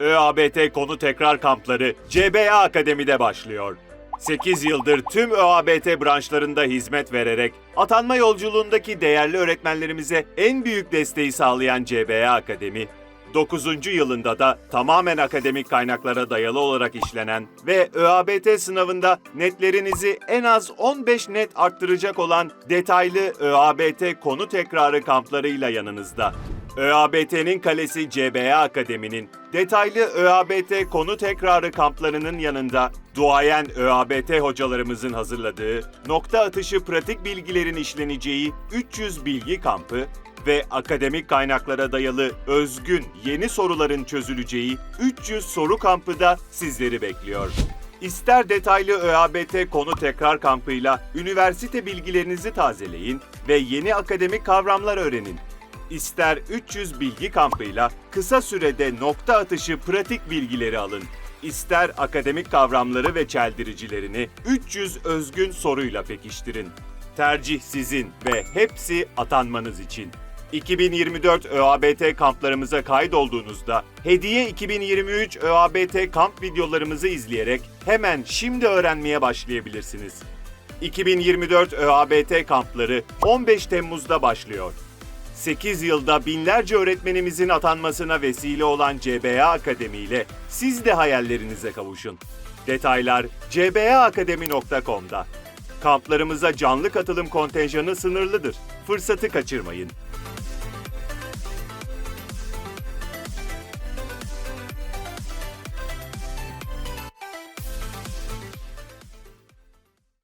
ÖABT konu tekrar kampları CBA Akademi'de başlıyor. 8 yıldır tüm ÖABT branşlarında hizmet vererek atanma yolculuğundaki değerli öğretmenlerimize en büyük desteği sağlayan CBA Akademi, 9. yılında da tamamen akademik kaynaklara dayalı olarak işlenen ve ÖABT sınavında netlerinizi en az 15 net arttıracak olan detaylı ÖABT konu tekrarı kamplarıyla yanınızda. ÖABT'nin kalesi CBA Akademi'nin detaylı ÖABT konu tekrarı kamplarının yanında duayen ÖABT hocalarımızın hazırladığı nokta atışı pratik bilgilerin işleneceği 300 bilgi kampı ve akademik kaynaklara dayalı özgün yeni soruların çözüleceği 300 soru kampı da sizleri bekliyor. İster detaylı ÖABT konu tekrar kampıyla üniversite bilgilerinizi tazeleyin ve yeni akademik kavramlar öğrenin. İster 300 bilgi kampıyla kısa sürede nokta atışı pratik bilgileri alın. İster akademik kavramları ve çeldiricilerini 300 özgün soruyla pekiştirin. Tercih sizin ve hepsi atanmanız için. 2024 ÖABT kamplarımıza kaydolduğunuzda Hediye 2023 ÖABT kamp videolarımızı izleyerek hemen şimdi öğrenmeye başlayabilirsiniz. 2024 ÖABT kampları 15 Temmuz'da başlıyor. 8 yılda binlerce öğretmenimizin atanmasına vesile olan CBA Akademi ile siz de hayallerinize kavuşun. Detaylar cbaakademi.com'da. Kamplarımıza canlı katılım kontenjanı sınırlıdır. Fırsatı kaçırmayın.